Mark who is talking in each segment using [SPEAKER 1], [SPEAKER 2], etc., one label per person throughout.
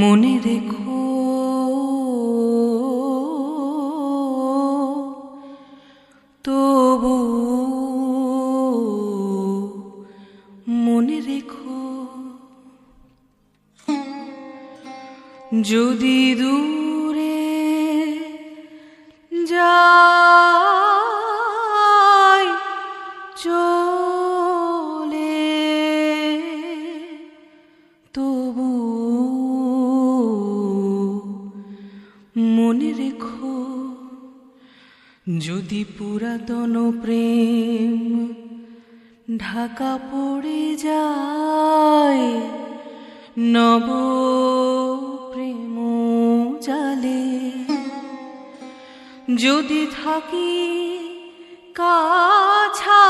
[SPEAKER 1] মনে রেখো তবু মনে রেখো যদি দূরে যাই চলে মনে রেখো, যদি পুরাতন প্রেম ঢাকা পড়ে যায়, নব প্রেম জালে। যদি থাকি কাছাকাছি,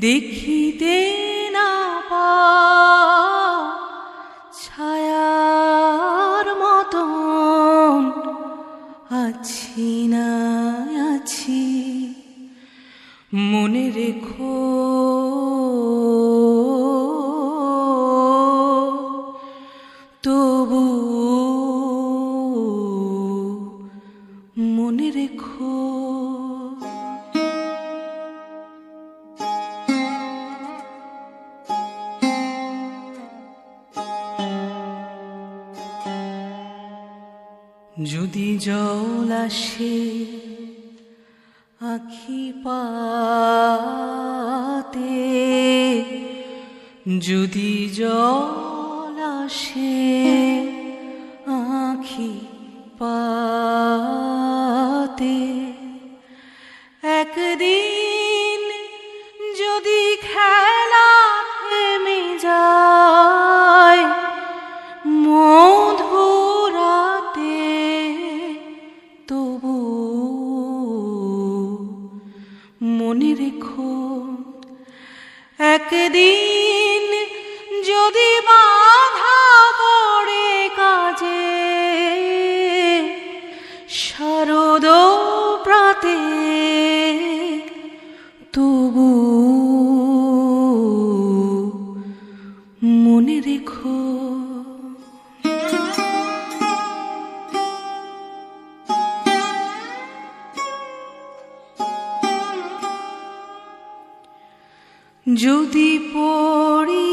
[SPEAKER 1] দেখিতে না পা মনে রেখো। তবু মনে রেখো। যদি জল আসে আখি পাতে যদি জল আসে আখি পাতে একদিন যদি খেলা একদিন যদি বাধা পড়ে কাজে শারদ যদি পড়ি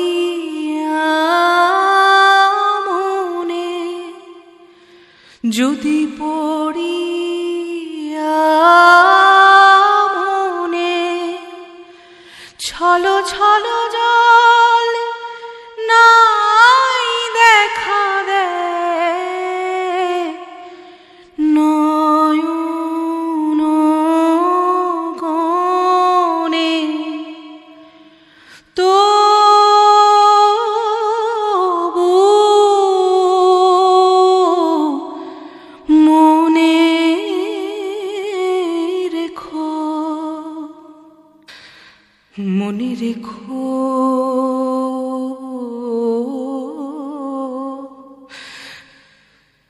[SPEAKER 1] মনে যদি পড়ি মনে রেখো।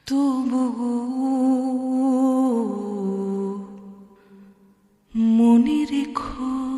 [SPEAKER 1] তবু মনে রেখো।